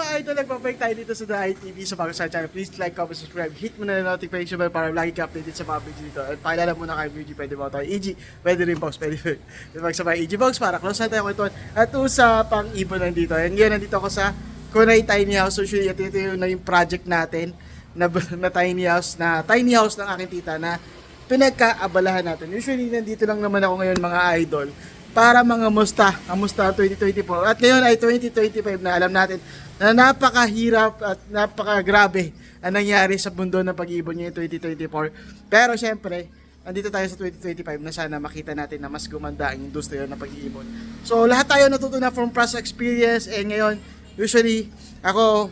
mga idol, nagbabalik tayo dito sa The ITV sa bago sa channel. Please like, comment, subscribe. Hit mo na yung notification bell para lagi ka updated sa mga video dito. At pakilala muna kay VG, pwede ba tayo? EG, pwede rin box, pwede rin. Magsabay EG box para close na tayo kwentuhan. At usapang ibon nandito. And ngayon nandito ako sa Kunay Tiny House. Usually, ito, ito yung, yung project natin na, na tiny house, na tiny house ng aking tita na pinagkaabalahan natin. Usually, nandito lang naman ako ngayon mga idol para mga musta, ang musta 2024. At ngayon ay 2025 na alam natin na napakahirap at napakagrabe ang nangyari sa mundo ng pag-ibon ngayon 2024. Pero syempre, andito tayo sa 2025 na sana makita natin na mas gumanda ang industriya ng pag-iibon. So lahat tayo natutunan from past experience and ngayon, usually, ako,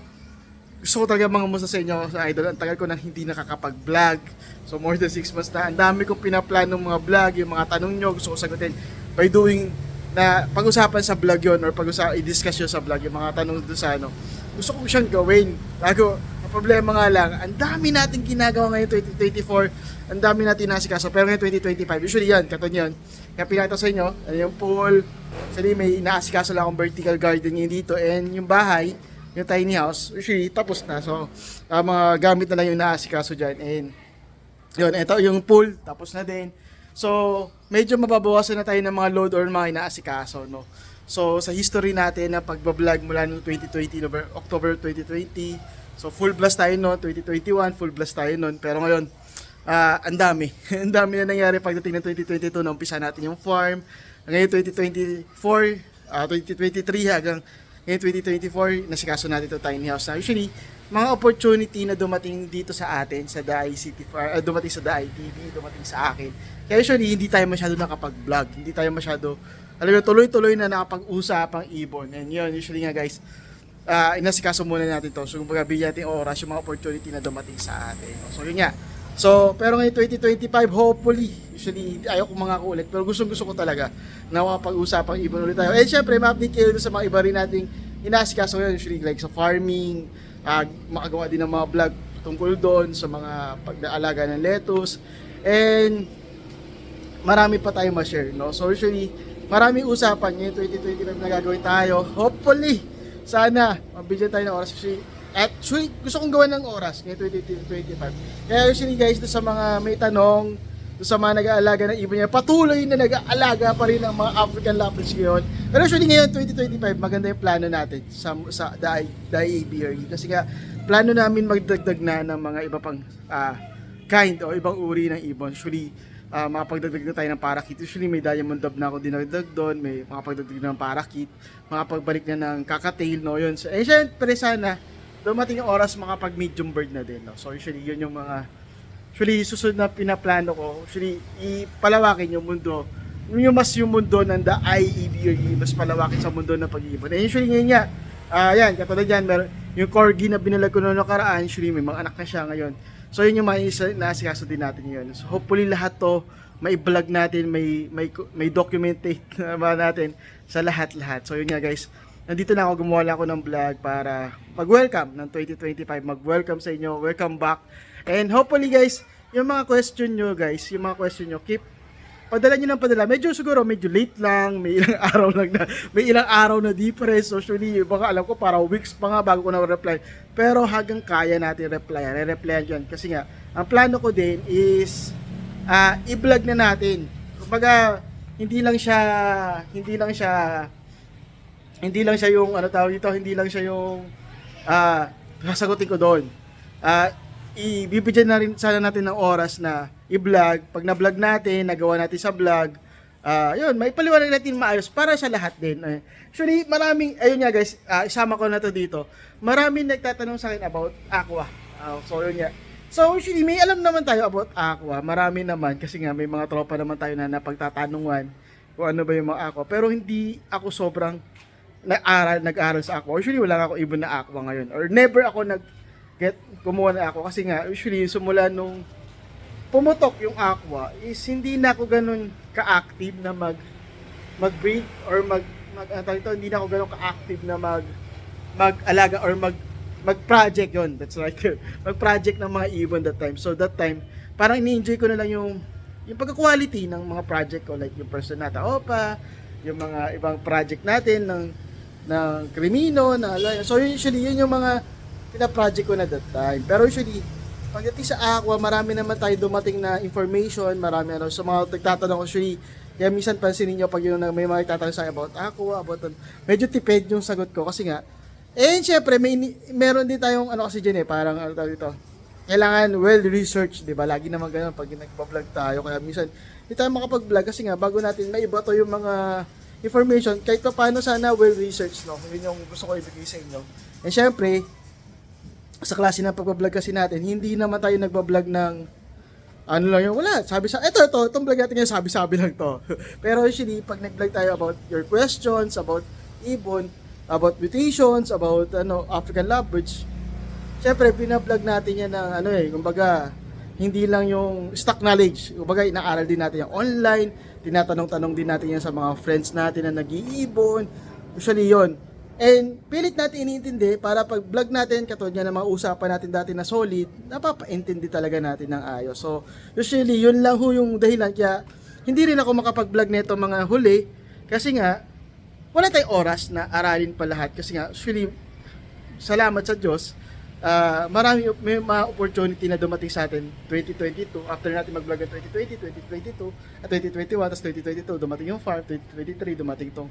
gusto ko talaga mga musta sa inyo sa idol. Ang tagal ko nang hindi nakakapag-vlog. So more than 6 months na. Ang dami kong pinaplanong mga vlog, yung mga tanong nyo, gusto ko sagutin by doing na pag-usapan sa vlog yon or pag-usapan, i-discuss yun sa vlog, yung mga tanong doon sa ano. Gusto ko siyang gawin. Lago, ang problema nga lang, ang dami natin ginagawa ngayon 2024, ang dami natin nasikaso. Pero ngayon 2025, usually yan, katon yan. Kaya pinakita sa inyo, ano yung pool, actually may inaasikaso lang akong vertical garden ngayon dito, and yung bahay, yung tiny house, usually tapos na. So, ah, mga gamit na lang yung naasikaso dyan. And, yun, ito yung pool, tapos na din. So, medyo mababawasan na tayo ng mga load or mga inaasikaso, no? So, sa history natin na pagbablog mula noong 2020, November, October 2020, so full blast tayo noon, 2021, full blast tayo noon. Pero ngayon, ah ang dami. ang dami na nangyari pagdating ng 2022 na umpisa natin yung farm. Ngayon 2024, ah 2023 hanggang ngayon 2024, nasikaso natin ito tiny house na. Usually, mga opportunity na dumating dito sa atin, sa DAI City Far, ah, dumating sa DAI TV, dumating sa akin. Kaya usually, hindi tayo masyado nakapag-vlog. Hindi tayo masyado, alam mo, tuloy-tuloy na nakapag-usap ang ibon. And yun, usually nga guys, ah inasikaso muna natin to. So, kumbaga, bigyan natin oras yung mga opportunity na dumating sa atin. So, yun nga. So, pero ngayon 2025, hopefully, usually, ayaw ko mga ulit, pero gustong gusto ko talaga na makapag-usapang ibon ulit tayo. And syempre, ma-update kayo sa mga iba rin nating inasikaso ngayon, usually like sa farming, ah makagawa din ng mga vlog tungkol doon sa mga pag-aalaga ng lettuce. And marami pa tayong ma-share, no? So usually, maraming usapan ngayon 2025 na gagawin tayo. Hopefully, sana mabigyan tayo ng oras usually, gusto kong gawan ng oras ngayon 2025. Kaya usually guys, doon sa mga may tanong, doon sa mga nag-aalaga ng ibon niya, patuloy na nag-aalaga pa rin ng mga African Lapras ngayon. Pero usually ngayon 2025, maganda yung plano natin sa, sa DAI ABRE. Kasi nga, plano namin magdagdag na ng mga iba pang ah, kind o ibang uri ng ibon. Usually, uh, makapagdagdag na tayo ng parakit. Usually may diamond dub na ako dinagdag doon, may makapagdagdag na ng parakit, makapagbalik na ng kakatail, no, yun. So, eh, syempre sana, dumating yung oras makapag medium bird na din, no. So, usually, yun yung mga, usually, susunod na pinaplano ko, usually, ipalawakin yung mundo, yung mas yung mundo ng the IEBRE, mas palawakin sa mundo ng pag-iibon. And usually, ngayon nga, ah yan, katulad yan, meron, yung corgi na binalag ko noong nakaraan, usually, may mga anak na siya ngayon. So yun yung naasikaso din natin yun. So hopefully lahat to may vlog natin, may may may documentate na natin sa lahat-lahat. So yun nga guys. Nandito na ako gumawa lang ako ng vlog para mag-welcome ng 2025. Mag-welcome sa inyo. Welcome back. And hopefully guys, yung mga question nyo guys, yung mga question nyo, keep padala nyo ng padala. Medyo siguro, medyo late lang. May ilang araw lang na, may ilang araw na difference. Usually, baka alam ko, para weeks pa nga bago ko na-reply. Pero hanggang kaya natin reply. Re-replyan yun. Kasi nga, ang plano ko din is, ah i-vlog na natin. Kumbaga, hindi lang siya, hindi lang siya, hindi lang siya yung, ano tawag dito, hindi lang siya yung, ah, sasagutin ko doon. Ah, ibibigyan na rin sana natin ng oras na i-vlog. Pag na-vlog natin, nagawa natin sa vlog, ah yun, may paliwanag natin maayos para sa lahat din. Eh, Actually, maraming, ayun nga guys, ah, isama ko na to dito. Maraming nagtatanong sa akin about aqua. Ah, so, yun nga. So, usually, may alam naman tayo about aqua. Marami naman, kasi nga may mga tropa naman tayo na napagtatanungan kung ano ba yung mga aqua. Pero hindi ako sobrang nag-aral, nag-aral sa aqua. Usually, wala ako ibon na aqua ngayon. Or never ako nag get kumuha na ako. Kasi nga usually simula nung pumutok yung aqua is hindi na ako ganun ka-active na mag mag-breed or mag mag ano ito, hindi na ako ganun ka-active na mag mag-alaga or mag mag-project yon that's right. Mag-project ng mga ibon that time. So that time parang ini-enjoy ko na lang yung yung pagka-quality ng mga project ko. Like yung Personata Opa yung mga ibang project natin ng ng krimino, na. So usually yun yung mga pina-project ko na that time. Pero usually pagdating sa Aqua, marami naman tayo dumating na information, marami ano, sa mga nagtatanong usually, kaya minsan pansinin nyo pag yun may mga nagtatanong sa about Aqua, about ano, medyo tipid yung sagot ko kasi nga, eh syempre may meron din tayong ano kasi dyan eh, parang ano tawag dito, kailangan well researched, 'di ba? Lagi naman ganun pag nagpa-vlog tayo kaya minsan hindi tayo makapag-vlog kasi nga bago natin maiba to yung mga information kahit pa paano sana well researched no. Yun yung gusto ko ibigay sa inyo. And syempre, sa klase ng pagbablog kasi natin, hindi naman tayo nagbablog ng ano lang yung wala, sabi sa ito ito, itong vlog natin ngayon sabi-sabi lang to. Pero usually pag nag-vlog tayo about your questions, about ibon, about mutations, about ano African lovebirds, Siyempre, binablog natin yan ng ano eh, kumbaga, hindi lang yung stock knowledge. Kumbaga, inaaral din natin yung online, tinatanong-tanong din natin yan sa mga friends natin na nag-iibon. Usually yon And pilit natin iniintindi para pag vlog natin, katulad nga ng mga usapan natin dati na solid, napapaintindi talaga natin ng ayos. So, usually, yun lang ho yung dahilan. Kaya, hindi rin ako makapag-vlog nito mga huli. Kasi nga, wala tayong oras na aralin pa lahat. Kasi nga, usually, salamat sa Diyos, ah marami may mga opportunity na dumating sa atin 2022 after natin mag-vlog ng 2020, 2022 at 2021 tapos 2022 dumating yung farm 2023 dumating tong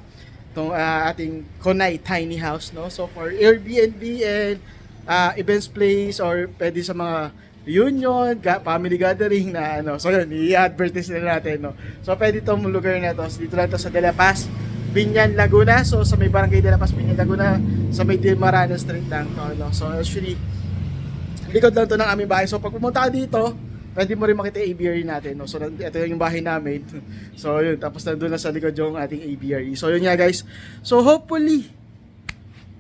tong ah, ating Konay tiny house no so for Airbnb and ah, events place or pwede sa mga reunion, family gathering na ano. So yun, i-advertise na natin, no. So pwede tong lugar na to. So, dito lang to sa De La Paz, Binyan, Laguna. So sa may barangay De La Paz, Binyan, Laguna, sa may Dilmarano Street lang to, no. So actually, likod lang to ng aming bahay. So pag pumunta ka dito, pwede mo rin makita yung aviary natin, no. So ito yung bahay namin. So yun, tapos nandun na sa likod yung ating aviary. So yun nga guys. So hopefully,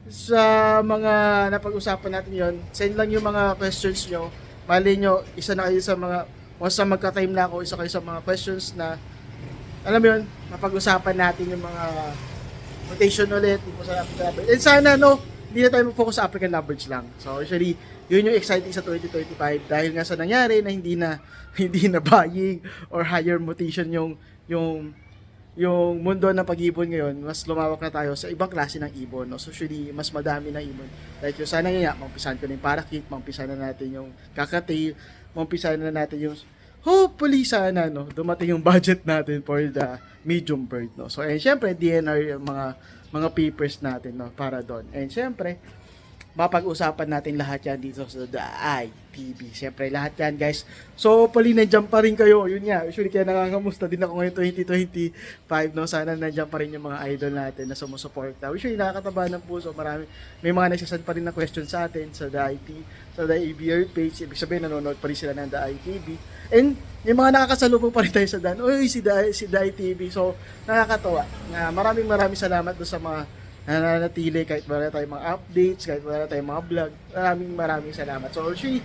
sa mga napag-usapan natin yon send lang yung mga questions nyo. Mali nyo, isa na kayo sa mga, once na magka-time na ako, isa kayo sa mga questions na, alam mo yun, mapag-usapan natin yung mga rotation ulit, yung sa African Lovebirds. And sana, no, hindi na tayo mag-focus sa African Lovebirds lang. So, usually, yun yung exciting sa 2025 dahil nga sa nangyari na hindi na hindi na buying or higher mutation yung yung yung mundo ng pag-ibon ngayon, mas lumawak na tayo sa ibang klase ng ibon. No? So, usually, mas madami ng ibon. Like yung sana nga, maumpisahan ko na yung parakeet, maumpisahan na natin yung kakatail, maumpisahan na natin yung hopefully sana no dumating yung budget natin for the medium bird no. So and syempre DNR yung mga mga papers natin no para doon. And syempre mapag-usapan natin lahat yan dito sa The ITV. Siyempre, lahat yan, guys. So, hopefully, nandiyan pa rin kayo. Yun nga, usually kaya nangangamusta din ako ngayon 2025, no? Sana nandiyan pa rin yung mga idol natin na sumusuporta. Usually, nakakataba ng puso. Marami, may mga nagsasend pa rin na question sa atin sa The IT, sa The ABR page. Ibig sabihin, nanonood pa rin sila ng The ITV. And, yung mga nakakasalubong pa rin tayo sa Dan. Uy, si The, si The ITV. So, nakakatawa. Na maraming maraming salamat doon sa mga nananatili kahit wala tayong mga updates, kahit wala tayong mga vlog. Maraming maraming salamat. So, actually,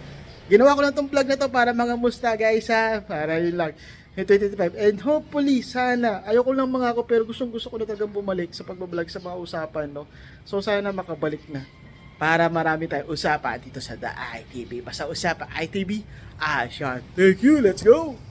ginawa ko lang tong vlog na to para mga musta guys ha. Para yun lang. Yung 2025. And hopefully, sana, ayoko lang mga ako pero gustong gusto ko na talagang bumalik sa pagbablog sa mga usapan, no? So, sana makabalik na. Para marami tayong usapan dito sa The ITV. Basta usapan, ITV, Asyan. Thank you, let's go!